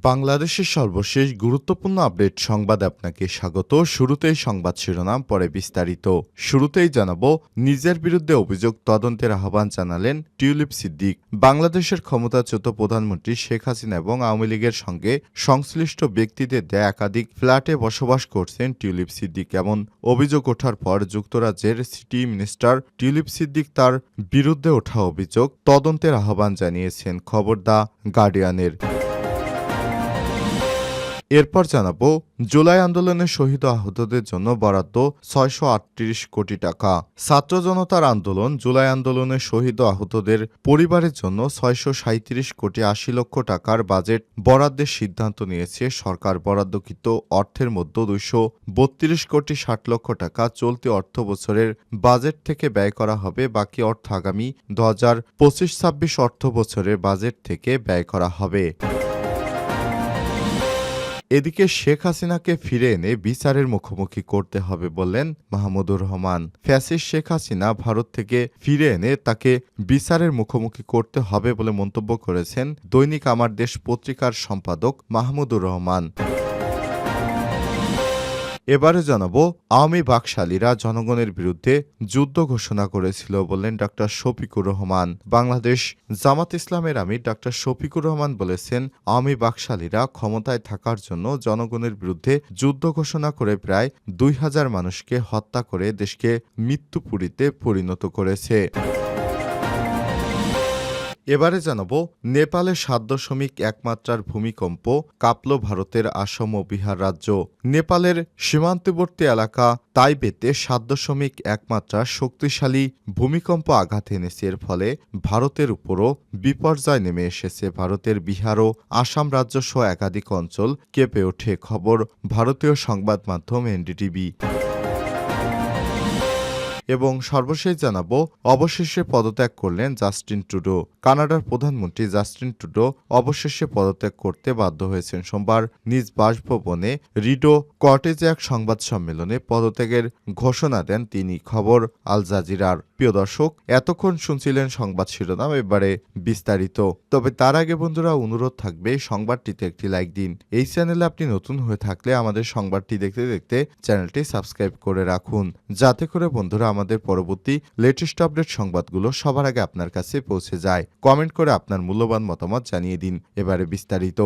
বাংলাদেশের সর্বশেষ গুরুত্বপূর্ণ আপডেট সংবাদ আপনাকে স্বাগত। শুরুতেই সংবাদ শিরোনাম, পরে বিস্তারিত। শুরুতেই জানাব, নিজের বিরুদ্ধে অভিযোগ তদন্তের আহ্বান জানালেন টিউলিপ সিদ্দিক। বাংলাদেশের ক্ষমতাচ্যুত প্রধানমন্ত্রী শেখ হাসিনা এবং আওয়ামী লীগের সঙ্গে সংশ্লিষ্ট ব্যক্তিদের দেয়া একাধিক ফ্ল্যাটে বসবাস করছেন টিউলিপ সিদ্দিক। এমন অভিযোগ ওঠার পর যুক্তরাজ্যের সিটি মিনিস্টার টিউলিপ সিদ্দিক তার বিরুদ্ধে ওঠা অভিযোগ তদন্তের আহ্বান জানিয়েছেন। খবর দা গার্ডিয়ানের। এরপর জানাব, জুলাই আন্দোলনে শহীদ আহতদের জন্য বরাদ্দ ছয়শো আটত্রিশ কোটি টাকা। ছাত্র জনতার আন্দোলন জুলাই আন্দোলনে শহীদ আহতদের পরিবারের জন্য ছয়শো কোটি আশি লক্ষ টাকার বাজেট বরাদ্দের সিদ্ধান্ত নিয়েছে সরকার। বরাদ্দকৃত অর্থের মধ্যে দুইশো বত্রিশ কোটি ষাট লক্ষ টাকা চলতি অর্থ বছরের বাজেট থেকে ব্যয় করা হবে। বাকি অর্থ আগামী দু হাজার পঁচিশ ছাব্বিশ অর্থ বছরের বাজেট থেকে ব্যয় করা হবে। এদিকে শেখ হাসিনাকে ফিরে এনে বিচারের মুখোমুখি করতে হবে বললেন মাহমুদুর রহমান। ফ্যাসিস শেখ হাসিনা ভারত থেকে ফিরে এনে তাকে বিচারের মুখোমুখি করতে হবে বলে মন্তব্য করেছেন দৈনিক আমার দেশ পত্রিকার সম্পাদক মাহমুদুর রহমান। এবারে জানাব, আওয়ামী বাকশালীরা জনগণের বিরুদ্ধে যুদ্ধ ঘোষণা করেছিল বললেন ডক্টর শফিকুর রহমান। বাংলাদেশ জামাত ইসলামের আমির ডক্টর শফিকুর রহমান বলেছেন, আওয়ামী বাকশালীরা ক্ষমতায় থাকার জন্য জনগণের বিরুদ্ধে যুদ্ধ ঘোষণা করে প্রায় দুই হাজার মানুষকে হত্যা করে দেশকে মৃত্যুপুরীতে পরিণত করেছে। এবারে জানাব, নেপালে সাত দশমিক এক মাত্রার ভূমিকম্প কাঁপল ভারতের আসাম ও বিহার রাজ্য। নেপালের সীমান্তবর্তী এলাকা তাইবেতে সাত দশমিক এক মাত্রার শক্তিশালী ভূমিকম্প আঘাত এনেছে। এর ফলে ভারতের উপরও বিপর্যয় নেমে এসেছে। ভারতের বিহার ও আসাম রাজ্য সহ একাধিক অঞ্চল কেঁপে ওঠে। খবর ভারতীয় সংবাদ মাধ্যম এনডিটিভি। এবং সর্বশেষ জানাব, অবশেষে পদত্যাগ করলেন জাস্টিন ট্রুডো। কানাডার প্রধানমন্ত্রী জাস্টিন ট্রুডো অবশেষে পদত্যাগ করতে বাধ্য হয়েছেন সোমবার নিজ বাসভবনে রিডো কটেজে এক সংবাদ সম্মেলনে পদত্যাগের ঘোষণা দেন তিনি। খবর, আল জাজিরার। প্রিয় দর্শক, এতক্ষণ শুনছিলেন সংবাদ শিরোনাম, এবারে বিস্তারিত। তবে তার আগে বন্ধুরা, অনুরোধ থাকবে সংবাদটিতে একটি লাইক দিন। এই চ্যানেলে আপনি নতুন হয়ে থাকলে আমাদের সংবাদটি দেখতে দেখতে চ্যানেলটি সাবস্ক্রাইব করে রাখুন। যাতে করে বন্ধুরা আমাদের পরবর্তী লেটেস্ট আপডেট সংবাদগুলো সবার আগে আপনার কাছে পৌঁছে যায়। কমেন্ট করে আপনার মূল্যবান মতামত জানিয়ে দিন। এবারে বিস্তারিত।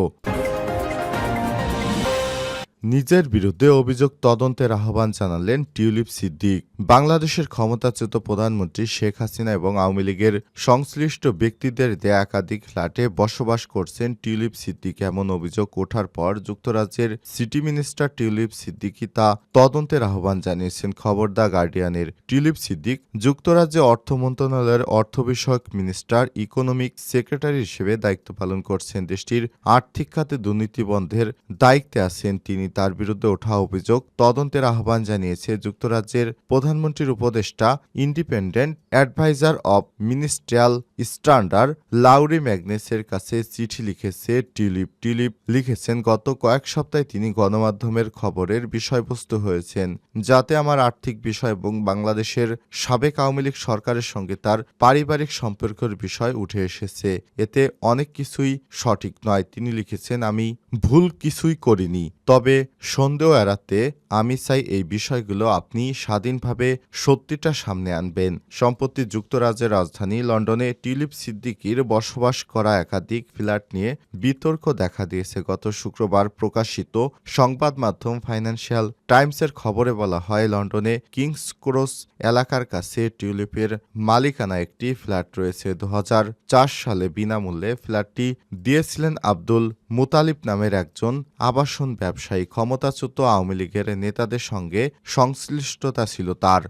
নিজের বিরুদ্ধে অভিযোগ তদন্তের আহ্বান জানালেন টিউলিপ সিদ্দিক। বাংলাদেশের ক্ষমতাচ্যুত প্রধানমন্ত্রী শেখ হাসিনা এবং আওয়ামী লীগের সংশ্লিষ্ট ব্যক্তিদের দেয়া একাধিক ফ্ল্যাটে বসবাস করছেন টিউলিপ সিদ্দিক। এমন অভিযোগ ওঠার পর যুক্তরাজ্যের সিটি মিনিস্টার টিউলিপ সিদ্দিকি তা তদন্তের আহ্বান জানিয়েছেন। খবর দ্য গার্ডিয়ানের। টিউলিপ সিদ্দিক যুক্তরাজ্যে অর্থ মন্ত্রণালয়ের অর্থ বিষয়ক মিনিস্টার, ইকোনমিক সেক্রেটারি হিসেবে দায়িত্ব পালন করছেন। দেশটির আর্থিক খাতে দুর্নীতি বন্ধের দায়িত্বে আছেন তিনি। তার বিরুদ্ধে ওঠা অভিযোগ তদন্তের আহ্বান জানিয়েছে যুক্তরাজ্যের প্রধানমন্ত্রীর উপদেষ্টা independent adviser of ministerial standard Laurie ম্যাগনেসের কাছে চিঠি লিখেছে টিউলিপ। টিউলিপ লিখেছেন, গত কয়েক সপ্তাহে তিনি গণমাধ্যমের খবরের বিষয়বস্তু হয়েছেন, যাতে আমার আর্থিক বিষয় এবং বাংলাদেশের সাবেক আওয়ামী লীগ সরকারের সঙ্গে তার পারিবারিক সম্পর্কের বিষয় উঠে এসেছে। এতে অনেক কিছুই সঠিক নয়। তিনি লিখেছেন, আমি ভুল কিছুই করিনি, তবে সন্দেহ এড়াতে আমি চাই এই বিষয়গুলো আপনি স্বাধীনভাবে সত্যিটা সামনে আনবেন। সম্প্রতি যুক্তরাজ্যের রাজধানী লন্ডনে টিউলিপ সিদ্দিকির বসবাস করা একাধিক ফ্ল্যাট নিয়ে বিতর্ক দেখা দিয়েছে। গত শুক্রবার প্রকাশিত সংবাদ মাধ্যম ফাইন্যান্সিয়াল টাইমসের খবরে বলা হয়, লন্ডনে কিংস ক্রস এলাকার কাছে টিউলিপের মালিকানা একটি ফ্ল্যাট রয়েছে। দু হাজার চার সালে বিনামূল্যে ফ্ল্যাটটি দিয়েছিলেন আব্দুল মুতালিব নামের একজন আবাসন ব্যবসায়ী ক্ষমতাচ্যুত আওয়ামী লীগের নেতাদের সঙ্গে সংশ্লিষ্টতা ছিল তার।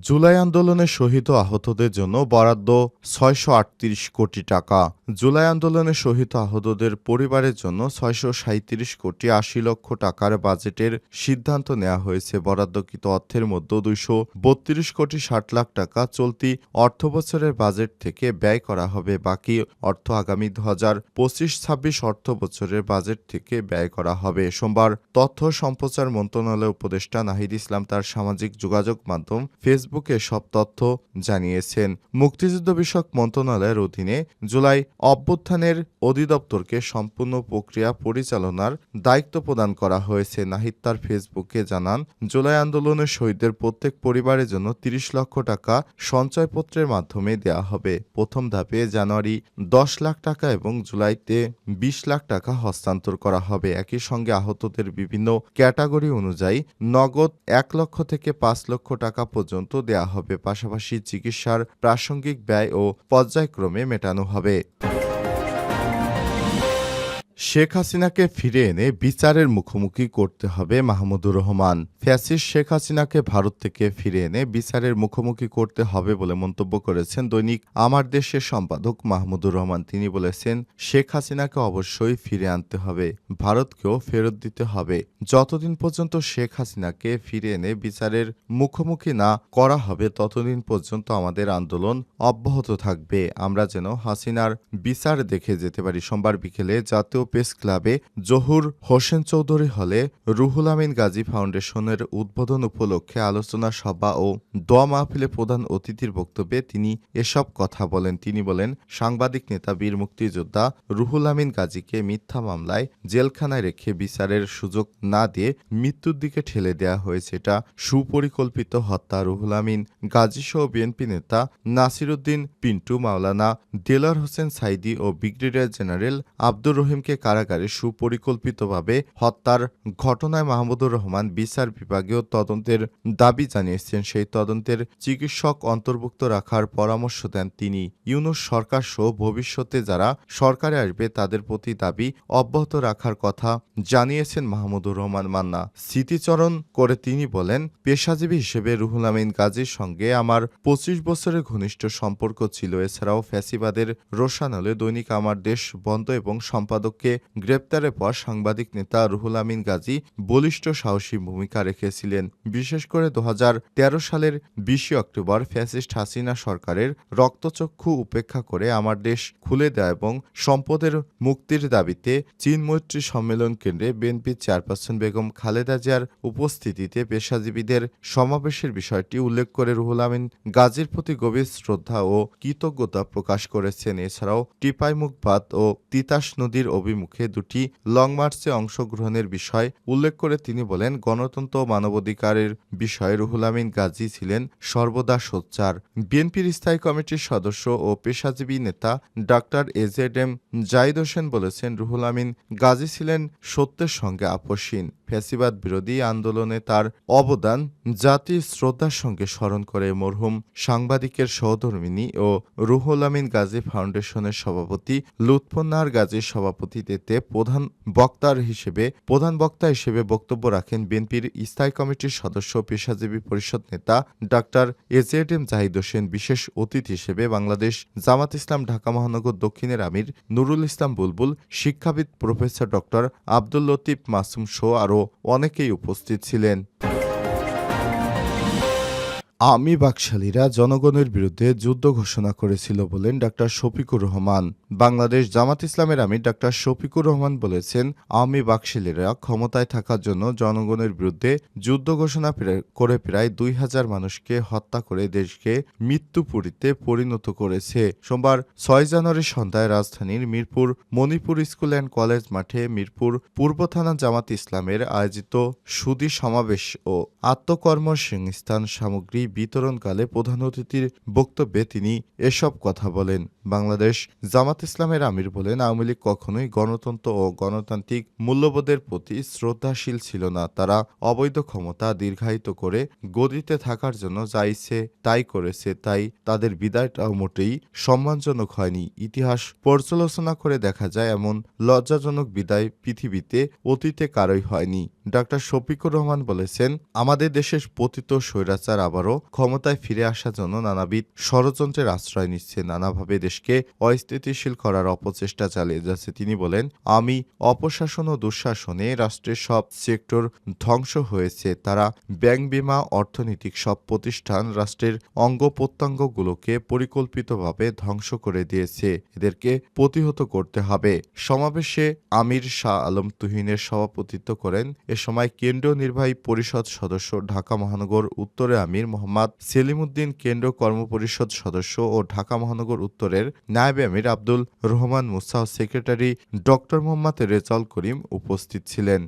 জুলাই আন্দোলনে শহীদ আহতদের জন্য বরাদ্দ ছয়শো আটত্রিশ কোটি টাকা। জুলাই আন্দোলনে শহীদ আহতদের পরিবারের জন্য ছয়শো সাঁত্রিশ কোটি আশি লক্ষ টাকার বাজেটের সিদ্ধান্ত নেওয়া হয়েছে। বরাদ্দকৃত অর্থের মধ্যে দুইশো বত্রিশ কোটি ষাট লাখ টাকা চলতি অর্থবছরের বাজেট থেকে ব্যয় করা হবে। বাকি অর্থ আগামী দু হাজার পঁচিশ ছাব্বিশ অর্থ বছরের বাজেট থেকে ব্যয় করা হবে। সোমবার তথ্য সম্প্রচার মন্ত্রণালয়ের উপদেষ্টা নাহিদ ইসলাম তার সামাজিক যোগাযোগ মাধ্যম ফেসবুকে সব তথ্য জানিয়েছেন। মুক্তিযুদ্ধ বিষয়ক মন্ত্রণালয়ের অধীনে জুলাই অভ্যুত্থানের অধিদপ্তরকে সম্পূর্ণ প্রক্রিয়া পরিচালনার দায়িত্ব প্রদান করা হয়েছে। নাহিদ তার ফেসবুকে জানান, জুলাই আন্দোলনের শহীদদের প্রত্যেক পরিবারের জন্য তিরিশ লক্ষ টাকা সঞ্চয়পত্রের মাধ্যমে দেওয়া হবে। প্রথম ধাপে জানুয়ারি দশ লাখ টাকা এবং জুলাইতে বিশ লাখ টাকা হস্তান্তর করা হবে। একই সঙ্গে আহতদের বিভিন্ন ক্যাটাগরি অনুযায়ী নগদ এক লক্ষ থেকে পাঁচ লক্ষ টাকা পর্যন্ত দেওয়া হবে। পাশাপাশি চিকিৎসার প্রাসঙ্গিক ব্যয় ও পর্যায়ক্রমে মেটানো হবে। শেখ হাসিনাকে ফিরে এনে বিচারের মুখোমুখি করতে হবে মাহমুদুর রহমান। ফ্যাসিস শেখ হাসিনাকে ভারত থেকে ফিরে এনে বিচারের মুখোমুখি করতে হবে বলে মন্তব্য করেছেন দৈনিক আমার দেশের সম্পাদক মাহমুদুর রহমান। তিনি বলেছেন, শেখ হাসিনাকে অবশ্যই ফিরে আনতে হবে, ভারতকেও ফেরত দিতে হবে। যতদিন পর্যন্ত শেখ হাসিনাকে ফিরে এনে বিচারের মুখোমুখি না করা হবে, ততদিন পর্যন্ত আমাদের আন্দোলন অব্যাহত থাকবে। আমরা যেন হাসিনার বিচার দেখে যেতে পারি। সোমবার বিকেলে জাতীয় প্রেস ক্লাবে জহুর হোসেন চৌধুরী হলে রুহুল আমিন গাজী ফাউন্ডেশনের উদ্বোধন উপলক্ষে আলোচনা সভা ও দোয়া মাহফিলে প্রধান অতিথির বক্তব্যে তিনি এসব কথা বলেন। তিনি বলেন, সাংবাদিক নেতা, বীর মুক্তিযোদ্ধা রুহুল আমিন গাজীকে মিথ্যা মামলায় জেলখানায় রেখে বিচারের সুযোগ না দিয়ে মৃত্যুর দিকে ঠেলে দেওয়া হয়েছে। এটা সুপরিকল্পিত হত্যা। রুহুল আমিন গাজী সহ বিএনপি নেতা নাসিরুদ্দিন পিন্টু, মাওলানা দেলার হোসেন সাইদি ও ব্রিগেডিয়ার জেনারেল আব্দুর রহিমকে কারাগারে সুপরিকল্পিতভাবে হত্যার ঘটনায় মাহমুদুর রহমান বিচার বিভাগীয় তদন্তের দাবি জানিয়েছেন। সেই তদন্তের চিকিৎসক অন্তর্ভুক্ত রাখার পরামর্শ দেন তিনি। ইউনুস সরকার সহ ভবিষ্যতে যারা সরকারে আসবে, তাদের প্রতি দাবি অব্যাহত রাখার কথা জানিয়েছেন মাহমুদুর রহমান মান্না। স্মৃতিচরণ করে তিনি বলেন, পেশাজীবী হিসেবে রুহুল আমিন গাজীর সঙ্গে আমার পঁচিশ বছরের ঘনিষ্ঠ সম্পর্ক ছিল। এছাড়াও ফ্যাসিবাদের রোশান হলে দৈনিক আমার দেশ বন্ধ এবং সম্পাদককে গ্রেপ্তারের পর সাংবাদিক নেতা রুহুল আমিন গাজী বলিষ্ঠ সাহসী ভূমিকা রেখেছিলেন। বিশেষ করে দু সালের বিশে অক্টোবর ফ্যাসিস্ট হাসিনা সরকারের রক্তচক্ষু উপেক্ষা করে আমার দেশ খুলে দেয় এবং সম্পদের মুক্তির দাবিতে চীন মৈত্রী সম্মেলন কেন্দ্রে বিএনপি চেয়ারপারসন বেগম খালেদা জিয়ার উপস্থিতিতে পেশাজীবীদের সমাবেশের বিষয়টি উল্লেখ করে রুহুল আমিন গাজীর প্রতি গভীর শ্রদ্ধা ও কৃতজ্ঞতা প্রকাশ করেছেন। এছাড়াও টিপাইমুখবাদ ও তিতাস নদীর অভিমুখে দুটি লং মার্চে অংশগ্রহণের বিষয় উল্লেখ করে তিনি বলেন, গণতন্ত্র মানবাধিকারের বিষয়ে রুহুল আমিন গাজী ছিলেন সর্বদা সোচ্চার। বিএনপির স্থায়ী কমিটির সদস্য ও পেশাজীবী নেতা doctor AZ M Zahid Hossain বলেছেন, রুহুল আমিন গাজী ছিলেন সত্যের সঙ্গে আপসীন। ফ্যাসিবাদ বিরোধী আন্দোলনে তার অবদান জাতির শ্রদ্ধার সঙ্গে স্মরণ করে মরহুম সাংবাদিকের সহধর্মিনী ও রুহুল আমিন গাজী ফাউন্ডেশনের সভাপতি লুৎফুন্নাহার গাজীর সভাপতিত্বে প্রধান বক্তার হিসেবে, প্রধান বক্তা হিসেবে বক্তব্য রাখেন বিএনপির স্থায়ী কমিটির সদস্য পেশাজীবী পরিষদ নেতা doctor AZ M Zahid Hossain, বিশেষ অতিথি হিসেবে বাংলাদেশ জামাত ইসলাম ঢাকা মহানগর দক্ষিণের আমির নুরুল ইসলাম বুলবুল, শিক্ষাবিদ প্রফেসর ডক্টর আব্দুল লতিফ মাসুম শো আরও অনেকেই উপস্থিত ছিলেন। আমি বাকশালীরা জনগণের বিরুদ্ধে যুদ্ধ ঘোষণা করেছিল বলেন ডাক্তার শফিকুর রহমান। বাংলাদেশ জামাত ইসলামের আমি ডাক্তার শফিকুর রহমান বলেছেন আওয়ামী বাকশালীরা ক্ষমতায় থাকার জন্য জনগণের বিরুদ্ধে যুদ্ধ ঘোষণা করে প্রায় দুই হাজার মানুষকে হত্যা করে দেশকে মৃত্যুপুরীতে পরিণত করেছে। সোমবার ছয় জানুয়ারি সন্ধ্যায় রাজধানীর Mirpur Manipur school and college মাঠে মিরপুর পূর্ব থানা জামাত ইসলামের আয়োজিত সুদী সমাবেশ ও আত্মকর্ম সংস্থান সামগ্রী বিতরণকালে প্রধান অতিথির বক্তব্যে তিনি এসব কথা বলেন। বাংলাদেশ জামাত ইসলামের আমির বলেন, আওয়ামী লীগ কখনোই গণতন্ত্র ও গণতান্ত্রিক মূল্যবোধের প্রতি শ্রদ্ধাশীল ছিল না। তারা অবৈধ ক্ষমতা দীর্ঘায়িত করে গদিতে থাকার জন্য যা ইচ্ছে তাই করেছে, তাই তাদের বিদায়টাও মোটেই সম্মানজনক হয়নি। ইতিহাস পর্যালোচনা করে দেখা যায়, এমন লজ্জাজনক বিদায় পৃথিবীতে অতীতে কারোই হয়নি। ডাক্তার শফিকুর রহমান বলেছেন, আমাদের দেশের পতিত স্বৈরাচার আবারও ক্ষমতায় ফিরে আসার জন্য নানাবিধ ষড়যন্ত্রের আশ্রয় নিচ্ছে। নানাভাবে দেশকে অস্থিতিশীল করার অপচেষ্টা চালিয়ে যাচ্ছে। তিনি বলেন, আমি অপশাসন ও দুঃশাসনে রাষ্ট্রের সব সেক্টর ধ্বংস হয়েছে। তারা ব্যাংক বিমা, অর্থনৈতিক সব প্রতিষ্ঠান রাষ্ট্রের অঙ্গ প্রত্যঙ্গগুলোকে পরিকল্পিতভাবে ধ্বংস করে দিয়েছে। এদেরকে প্রতিহত করতে হবে। সমাবেশে আমির শাহ আলম তুহিনের সভাপতিত্ব করেন। এ সময় কেন্দ্রীয় নির্বাহী পরিষদ সদস্য ঢাকা মহানগর উত্তরে আমির মোহাম্মদ সেলিমউদ্দিন কেন্দ্র কর্মপরিষদ সদস্য ও ঢাকা মহানগর উত্তরের নায়েবে আমির আব্দুল রহমান মুসাহ সেক্রেটারি ডক্টর মোহাম্মদ রেজাল করিম উপস্থিত ছিলেন।